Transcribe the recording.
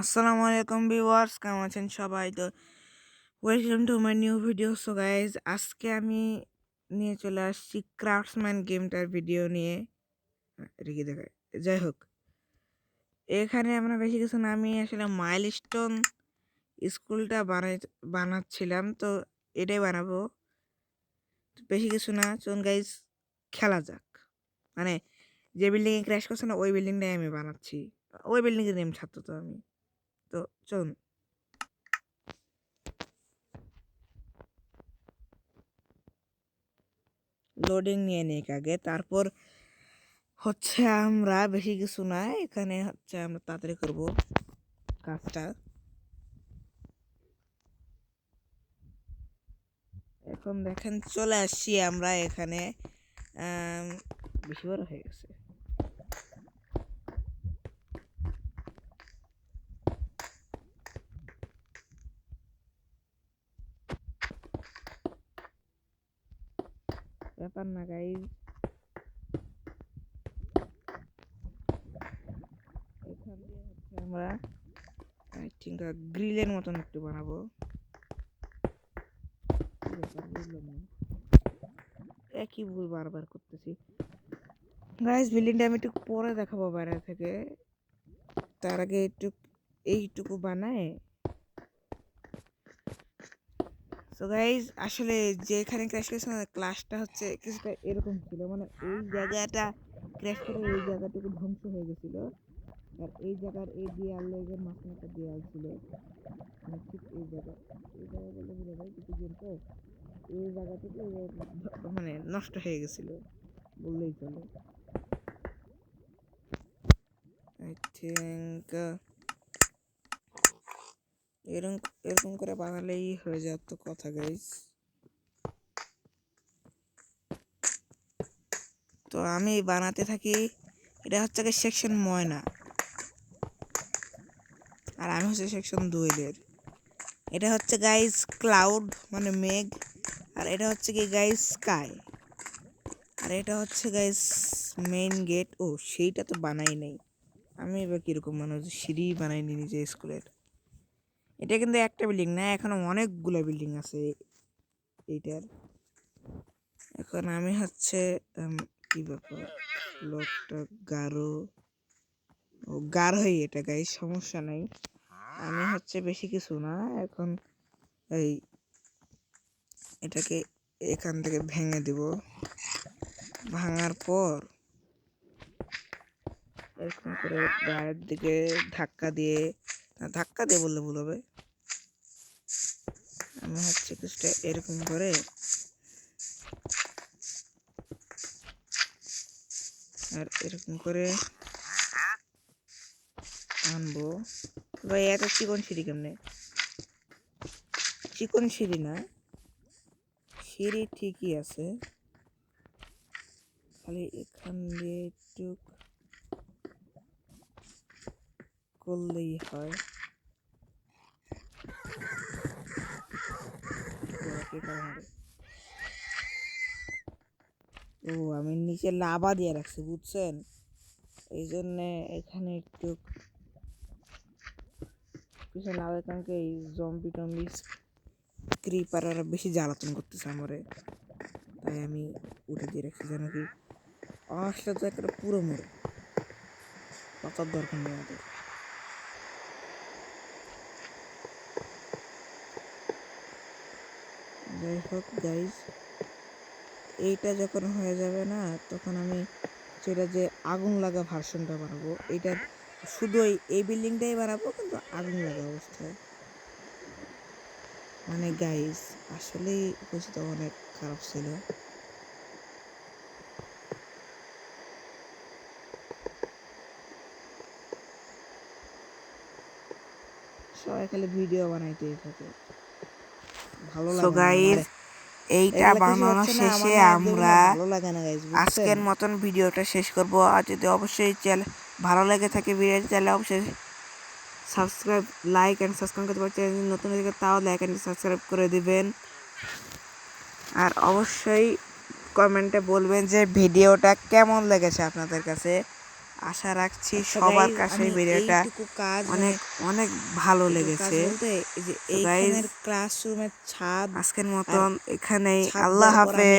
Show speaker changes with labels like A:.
A: আসসালামু আলাইকুম ভিউয়ার্স কেমন আছেন সবাই? তো welcome to my new video so guys আজকে আমি নিয়ে চলে আসছি ক্রাফটসম্যান গেমটার ভিডিও নিয়ে। রেখে দেখায়? যাই হোক। এখানে আমরা বেশি কিছু না আমি আসলে মাইল স্টোন স্কুলটা বানাই, বানাচ্ছিলাম। তো এটাই বানাবো। বেশি কিছু না। চলুন গাইজ খেলা যাক। মানে যে বিল্ডিংয়ে ক্র্যাশ করছে না, ওই বিল্ডিংটাই আমি বানাচ্ছি। ওই বিল্ডিংয়ের নেম ছাত্র তো আমি। তো লোডিং নিয়ে নিক আগে, তারপর হচ্ছে আমরা বেশি কিছু না এখানে হচ্ছে আমরা তাড়াতাড়ি করব কাজটা। এখন দেখেন চলে আসছি আমরা এখানে বেশি বড় হয়ে গেছে। ব্যাপার না গাইজ এখান দিয়ে হচ্ছে আমরা আই থিঙ্ক গ্রিলের মতন একটু বানাবো। একই ভুল বারবার করতেছি। গাইজ বিল্ডিংটা আমি একটু পরে দেখাবো বাইরে থেকে। তার আগে একটু এইটুকু বানায়। সো গাইজ আসলে যেখানে ক্র্যাশ করেছে না ক্লাসটা হচ্ছে কিছুটা এরকম ছিল। মানে এই জায়গাটা ক্র্যাশ করে এই জায়গাটুকু ধ্বংস হয়ে গেছিল। আর এই জায়গার এই দেয়াল লেগের মাঝখানে একটা দেয়াল ছিল মানে ঠিক এই জায়গা এই জায়গা বলে বুঝে যায় কিছু দিন তো, এই এই জায়গাটা মানে নষ্ট হয়ে গেছিল বললেই চলে। আই থিঙ্ক এরকম এরকম করে বানালেই হয়ে যেত কথা গাইস তো আমি বানাতে থাকি, এটা হচ্ছে কি সেকশন ময়না। আর আমি হচ্ছে সেকশন দুয়েলের এটা হচ্ছে গাইস ক্লাউড মানে মেঘ। আর এটা হচ্ছে কি গাইজ স্কাই আর এটা হচ্ছে গাইস মেইন গেট ও, সেইটা তো বানাই নাই। আমি এবার কীরকম মানুষ সিঁড়ি বানাইনি নিজে স্কুলের। এটা কিন্তু একটা বিল্ডিং না, এখনও অনেকগুলো বিল্ডিং আছে এইটার। এখন আমি হচ্ছে কি ব্যাপার? লোকটা গাঢ়। ও গাঢ়ই এটা গাই সমস্যা নাই। আমি হচ্ছে বেশি কিছু না, এখন এই এটাকে এখান থেকে ভেঙে দিব। ভাঙার পর এরকম করে গায়ের দিকে ধাক্কা দিয়ে না, ধাক্কা দিয়ে বললে ভুল হবে। আমি হচ্ছে কিছুটা এরকম করে আর এরকম করে আনব। ভাই এত চিকন সিঁড়ি কেমনে? চিকন সিঁড়ি না, সিঁড়ি ঠিকই আছে। খালি এখান দিয়ে একটু করলেই হয়? ও, আমি নিচে লাভা দিয়ে রাখছি, বুঝছেন? এই জন্যে এখানে একটু কিছু লাভের কারণে এই জম্বি টম্বি ক্রিপার বেশি জ্বালাতন করতেছে আমারে। তাই আমি উঠে দিয়ে রাখছি যেন কি আসলে তো একটা পুরো মরে। পাতার দরকার নেই আমাদের। যাই হোক গাইজ এইটা যখন হয়ে যাবে না, তখন আমি সেটা যে আগুন লাগা ভার্সনটা বানাবো, এটা শুধু এই বিল্ডিংটাই বানাবো, কিন্তু আগুন লাগা অবস্থায়। মানে গাইজ আসলেই উপস্থিত অনেক খারাপ ছিল। সবাই খালি ভিডিও বানাইতেই থাকে।
B: Guys,
A: আমারে।
B: এইটা বানানো শেষে আমরা
A: গাইজ
B: আজকের মতন ভিডিওটা শেষ করব। আর যদি অবশ্যই চ্যানেল ভালো লেগে থাকে ভিডিওটি তাহলে অবশ্যই সাবস্ক্রাইব লাইক অ্যান্ড সাবস্ক্রাইব করতে পারছেন নতুন তাও লাইক অ্যান্ড সাবস্ক্রাইব করে দিবেন। আর অবশ্যই কমেন্টে বলবেন যে ভিডিওটা কেমন লেগেছে আপনাদের কাছে। আশা রাখছি সবার কাছে ভিডিওটা
A: মানে
B: অনেক অনেক ভালো লেগেছে।
A: ক্লাসরুমের ছাদ
B: আজকের মতন এখানেই আল্লাহ হাফেজ।